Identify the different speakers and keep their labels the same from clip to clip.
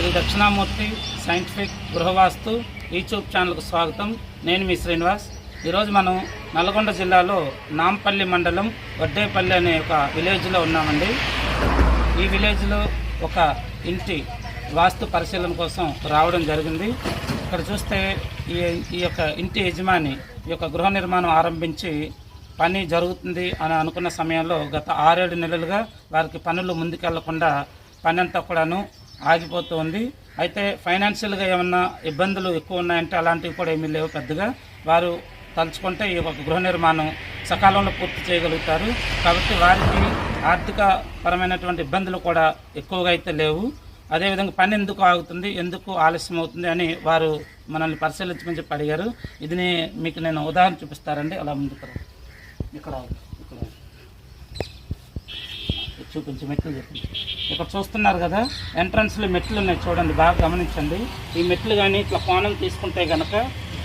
Speaker 1: Shri Dakshinamurthy scientific గృహవాస్తు YouTube ఛానల్కు స్వాగతం. నేను మీ శ్రీనివాస్. ఈరోజు మనం నల్గొండ జిల్లాలో నాంపల్లి మండలం వడ్డేపల్లి అనే ఒక విలేజ్లో ఉన్నామండి. ఈ విలేజ్లో ఒక ఇంటి వాస్తు పరిశీలన కోసం రావడం జరిగింది. ఇక్కడ చూస్తే ఈ ఈ యొక్క ఇంటి యజమాని ఈ యొక్క గృహ నిర్మాణం ఆరంభించి పని జరుగుతుంది అని అనుకున్న సమయంలో గత ఆరేడు నెలలుగా వారికి పనులు ముందుకెళ్ళకుండా పని అంతా కూడాను ఆగిపోతూ ఉంది అయితే ఫైనాన్షియల్గా ఏమన్నా ఇబ్బందులు ఎక్కువ ఉన్నాయంటే అలాంటివి కూడా ఏమీ లేవు పెద్దగా. వారు తలుచుకుంటే ఈ యొక్క గృహ నిర్మాణం సకాలంలో పూర్తి చేయగలుగుతారు. కాబట్టి వారికి ఆర్థిక పరమైనటువంటి ఇబ్బందులు కూడా ఎక్కువగా అయితే లేవు. అదేవిధంగా పని ఎందుకు ఆగుతుంది ఎందుకు ఆలస్యం అవుతుంది అని వారు మనల్ని పరిశీలించమని చెప్పి అడిగారు. ఇది మీకు నేను ఉదాహరణ చూపిస్తారండి అలా ముందుకు ఇక్కడ చూపించి మెట్లు చూపించి ఇక్కడ చూస్తున్నారు కదా ఎంట్రన్స్లో మెట్లు ఉన్నాయి చూడండి బాగా గమనించండి. ఈ మెట్లు కానీ ఇట్లా కోణం తీసుకుంటే కనుక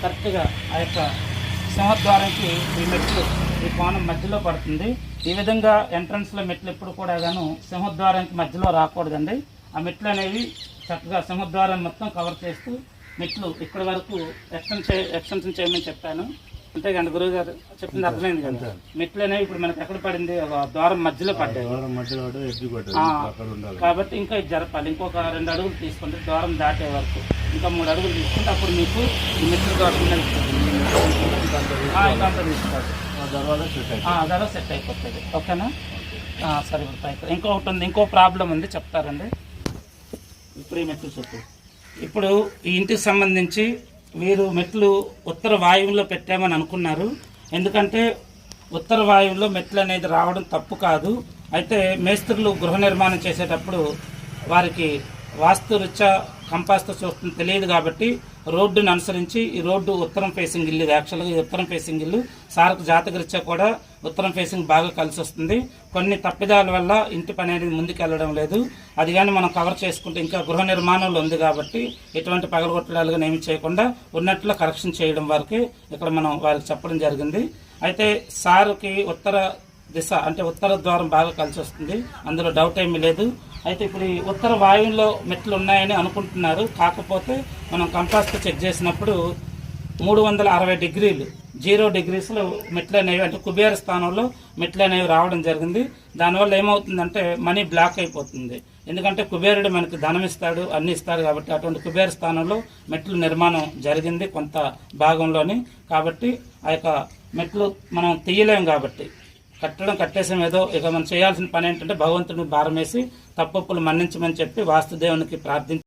Speaker 1: కరెక్ట్గా ఆ యొక్క సింహద్వారానికి ఈ మెట్లు ఈ కోణం మధ్యలో పడుతుంది. ఈ విధంగా ఎంట్రన్స్లో మెట్లు ఎప్పుడు కూడా గాను సింహద్వారానికి మధ్యలో రాకూడదండి. ఆ మెట్లు అనేవి చక్కగా సింహద్వారం మొత్తం కవర్ చేస్తూ మెట్లు ఇక్కడి వరకు ఎక్స్టెన్ చే ఎక్స్టెన్షన్ చేయమని చెప్పాను. అంతే కానీ గురువు గారు చెప్పింది అర్థమైంది కదా. మెట్లు అనేవి ఇప్పుడు మనకి ఎక్కడ పడింది? ఒక ద్వారం మధ్యలో పడ్డాయి. కాబట్టి ఇంకా ఇది జరపాలి. ఇంకొక రెండు అడుగులు తీసుకుంటే ద్వారం దాటే వరకు. ఇంకా మూడు అడుగులు తీసుకుంటే అప్పుడు మీకు ఈ మెట్లు
Speaker 2: తర్వాత సెట్
Speaker 1: అయిపోతుంది. ఓకేనా? ఆ, సరే ఇప్పుడు ఇంకొకటి ఉంది. ఇంకో ప్రాబ్లం ఉంది. చెప్తారండి. ఇప్పుడు ఈ మెట్లు చెప్పు. ఇప్పుడు ఈ ఇంటికి సంబంధించి మీరు మెట్లు ఉత్తర వాయువులో పెట్టామని అనుకున్నారు. ఎందుకంటే ఉత్తర వాయువులో మెట్లు అనేది రావడం తప్పు కాదు. అయితే మేస్త్రులు గృహ నిర్మాణం చేసేటప్పుడు వారికి వాస్తు రీత్యా కంపాస్త చూస్తుంది తెలియదు కాబట్టి రోడ్డును అనుసరించి ఈ రోడ్డు ఉత్తరం ఫేసింగ్ ఇల్లు యాక్చువల్గా ఈ ఉత్తరం ఫేసింగ్ ఇల్లు. సార్కు జాతక కూడా ఉత్తరం ఫేసింగ్ బాగా కలిసి వస్తుంది. కొన్ని తప్పిదాల వల్ల ఇంటి పని అనేది ముందుకు వెళ్ళడం లేదు. అది కానీ మనం కవర్ చేసుకుంటే ఇంకా గృహ నిర్మాణంలో ఉంది కాబట్టి ఎటువంటి పగలగొట్టడాలుగా ఏమి చేయకుండా ఉన్నట్లు కరెక్షన్ చేయడం వరకు ఇక్కడ మనం వారికి చెప్పడం జరిగింది. అయితే సార్కి ఉత్తర దిశ అంటే ఉత్తర ద్వారం బాగా కలిసి వస్తుంది. అందులో డౌట్ ఏమీ లేదు. అయితే ఇప్పుడు ఈ ఉత్తర వాయువులో మెట్లు ఉన్నాయని అనుకుంటున్నారు. కాకపోతే మనం కంపాస్తో చెక్ చేసినప్పుడు మూడు వందల అరవై డిగ్రీలు జీరో డిగ్రీస్లో మెట్లు అనేవి అంటే కుబేర స్థానంలో మెట్లు అనేవి రావడం జరిగింది. దానివల్ల ఏమవుతుందంటే మనీ బ్లాక్ అయిపోతుంది. ఎందుకంటే కుబేరుడు మనకి ధనం ఇస్తాడు అన్ని ఇస్తాడు కాబట్టి అటువంటి కుబేర స్థానంలో మెట్లు నిర్మాణం జరిగింది కొంత భాగంలోని. కాబట్టి ఆ యొక్క మెట్లు మనం తీయలేం కాబట్టి కట్టడం కట్టేసాం ఏదో ఇక మనం చేయాల్సిన పని ఏంటంటే భగవంతుడిని భారం వేసి తప్పప్పులు మన్నించమని చెప్పి వాస్తుదేవునికి ప్రార్థించి